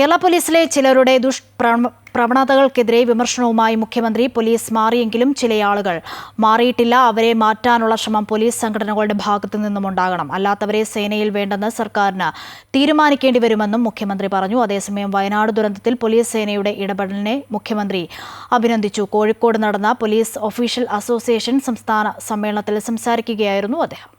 കേരള പോലീസിലെ ചിലരുടെ ദുഷ്പ്രവ- പ്രവണതകൾക്കെതിരെ വിമർശനവുമായി മുഖ്യമന്ത്രി പോലീസ് മാറിയെങ്കിലും ചില ആളുകൾ മാറിയിട്ടില്ല. അവരെ മാറ്റാനുള്ള ശ്രമം പോലീസ് സംഘടനകളുടെ ഭാഗത്തു നിന്നും ഉണ്ടാകണം. അല്ലാത്തവരെ സേനയിൽ വേണ്ടെന്ന് സർക്കാരിന് തീരുമാനിക്കേണ്ടി വരുമെന്നും മുഖ്യമന്ത്രി പറഞ്ഞു. അതേസമയം വയനാട് ദുരന്തത്തിൽ പോലീസ് സേനയുടെ ഇടപെടലിനെ മുഖ്യമന്ത്രി അഭിനന്ദിച്ചു. കോഴിക്കോട് നടന്ന പോലീസ് ഒഫീഷ്യൽ അസോസിയേഷൻ സംസ്ഥാന സമ്മേളനത്തിൽ സംസാരിക്കുകയായിരുന്നു അദ്ദേഹം.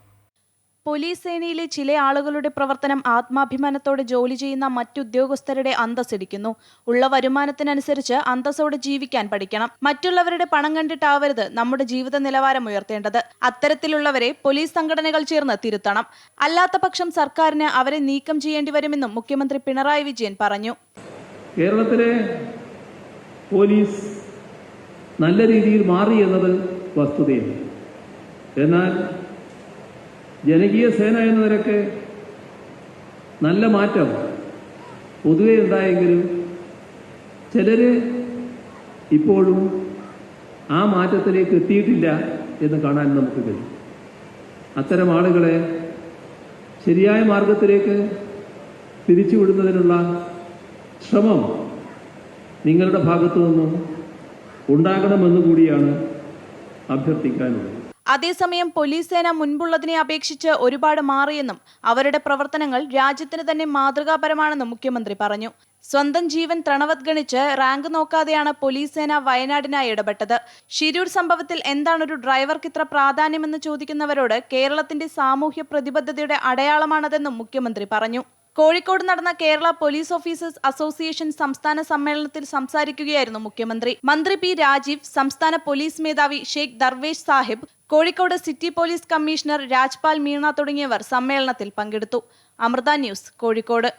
പോലീസ് സേനയിലെ ചില ആളുകളുടെ പ്രവർത്തനം ആത്മാഭിമാനത്തോടെ ജോലി ചെയ്യുന്ന മറ്റുദ്യോഗസ്ഥരുടെ അന്തസ്സിടിക്കുന്നു ഉള്ള വരുമാനത്തിനനുസരിച്ച് അന്തസ്സോടെ ജീവിക്കാൻ പഠിക്കണം. മറ്റുള്ളവരുടെ പണം കണ്ടിട്ടാവരുത് നമ്മുടെ ജീവിത നിലവാരം ഉയർത്തേണ്ടത്. അത്തരത്തിലുള്ളവരെ പോലീസ് സംഘടനകൾ ചേർന്ന് തിരുത്തണം. അല്ലാത്ത പക്ഷം സർക്കാരിന് അവരെ നീക്കം ചെയ്യേണ്ടി വരുമെന്നും മുഖ്യമന്ത്രി പിണറായി വിജയൻ പറഞ്ഞു. കേരളത്തിലെ പോലീസ് നല്ല രീതിയിൽ മാറി എന്നത് വസ്തുതയാണ് എന്നാൽ ജനകീയ സേന എന്ന നിരക്ക് നല്ല മാറ്റം. പൊതുവെ ഉണ്ടായെങ്കിലും ചിലര് ഇപ്പോഴും ആ മാറ്റത്തിലേക്ക് എത്തിയിട്ടില്ല എന്ന് കാണാൻ നമുക്ക് കഴിയും. അത്തരം ആളുകളെ ശരിയായ മാർഗത്തിലേക്ക് തിരിച്ചുവിടുന്നതിനുള്ള ശ്രമം നിങ്ങളുടെ ഭാഗത്തു നിന്നും ഉണ്ടാകണമെന്ന് കൂടിയാണ് അഭ്യർത്ഥിക്കാനുള്ളത്. അതേസമയം പോലീസ് സേന മുൻപുള്ളതിനെ അപേക്ഷിച്ച് ഒരുപാട് മാറിയെന്നും അവരുടെ പ്രവർത്തനങ്ങൾ രാജ്യത്തിന് തന്നെ മാതൃകാപരമാണെന്നും മുഖ്യമന്ത്രി പറഞ്ഞു. സ്വന്തം ജീവൻ ത്രണവത്ഗണിച്ച് റാങ്ക് നോക്കാതെയാണ് പോലീസ് സേന വയനാടിനായി ഇടപെട്ടത്. ഷിരൂർ സംഭവത്തിൽ എന്താണ് ഒരു ഡ്രൈവർക്ക് ഇത്ര പ്രാധാന്യമെന്ന് ചോദിക്കുന്നവരോട് കേരളത്തിന്റെ സാമൂഹ്യ പ്രതിബദ്ധതയുടെ അടയാളമാണതെന്നും മുഖ്യമന്ത്രി പറഞ്ഞു. കോഴിക്കോട് നടന്ന കേരള പോലീസ് ഓഫീസേഴ്സ് അസോസിയേഷൻ സംസ്ഥാന സമ്മേളനത്തിൽ സംസാരിക്കുകയായിരുന്നു മുഖ്യമന്ത്രി. മന്ത്രി പി രാജീവ് സംസ്ഥാന പോലീസ് മേധാവി Sheikh Darvesh Sahib Kozhikode city police commissioner Rajpal Meena തുടങ്ങിയവർ സമ്മേളനത്തിൽ പങ്കെടുത്തു. അമൃത ന്യൂസ് കോഴിക്കോട്.